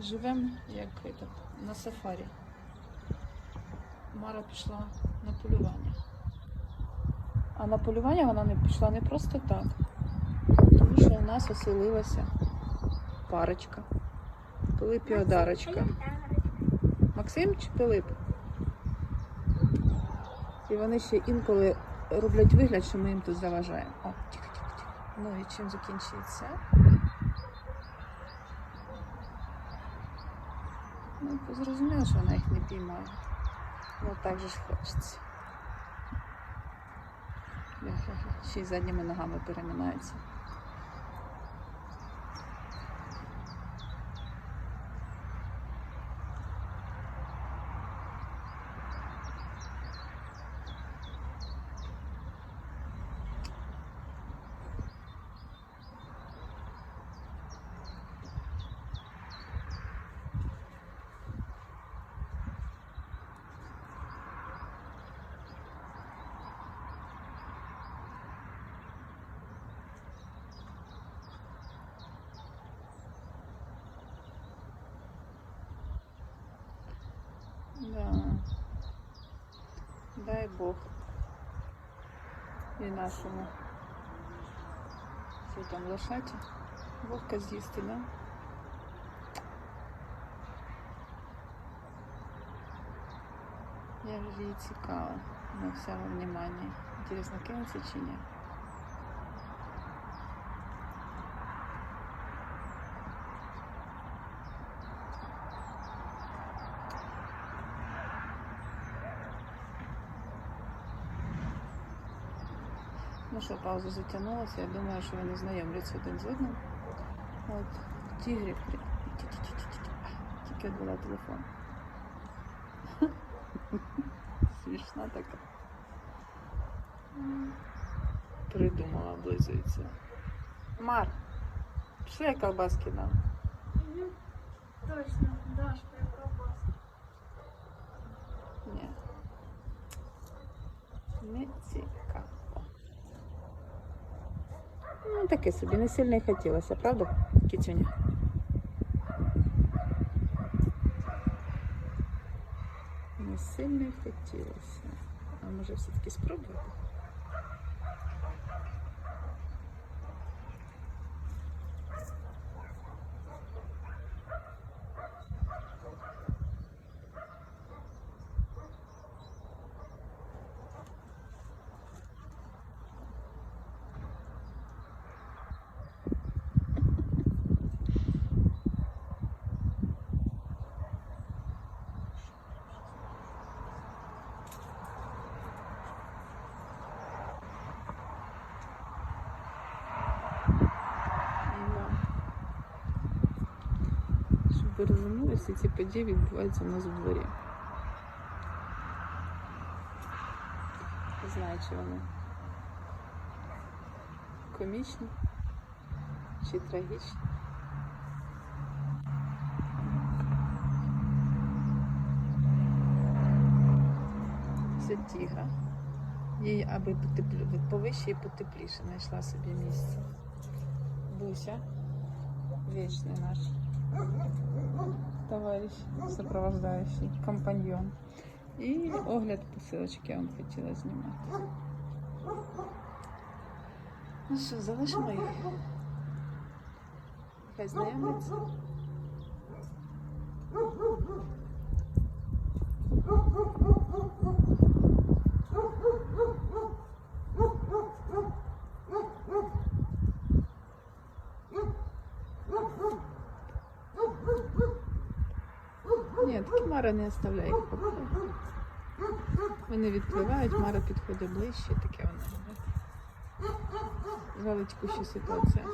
Живемо як этот, на сафарі. Мара пішла на полювання. А на полювання вона не пішла не просто так. Тому що у нас оселилася парочка. Пилип і Одарочка. Максим чи Пилип? І вони ще інколи роблять вигляд, що ми їм тут заважаємо. О, тихо, тихо, тихо. Ну і чим закінчиться? Ну, зрозуміло, що вона їх не піймає. Ну так же ж хочеться. Ще й задніми ногами перемінається. Да. Дай Бог. І нашому. Що там лошаті? Вовка з'їсти, да? Я вже її цікава. На всьому внимание. Інтересно, кинеться чи ні? Ну що, пауза затягнулася. Я думаю, що вони знайомляться один з одним. От, тігрик. при- Ті-ті-ті-ті-ті. Тільки відбула телефон. Смішна така. Придумала, облизується. Мар, пішли я колбаски дам. Мгм. Точно, Таке собі, не сильно й хотілося, правда, кіцюня? Не сильно й хотілося. А може все-таки спробувати? Ви розуміли, всі ці події відбуваються у нас в дворі. Не знаю, чи вони комічні чи трагічні. Це тігра. Їй аби потеплі... повище і потепліше знайшла собі місце. Буся, вечный наш товарищ, сопровождающий, компаньон. І огляд посилочки я вам хотіла знімати. Ну що, залишимо їх. Хай знайомиться. Ні, такі Мара не оставляє їх покої. Вони відпливають, Мара підходить ближче, таке вона робить. Жалить кущі ситуація.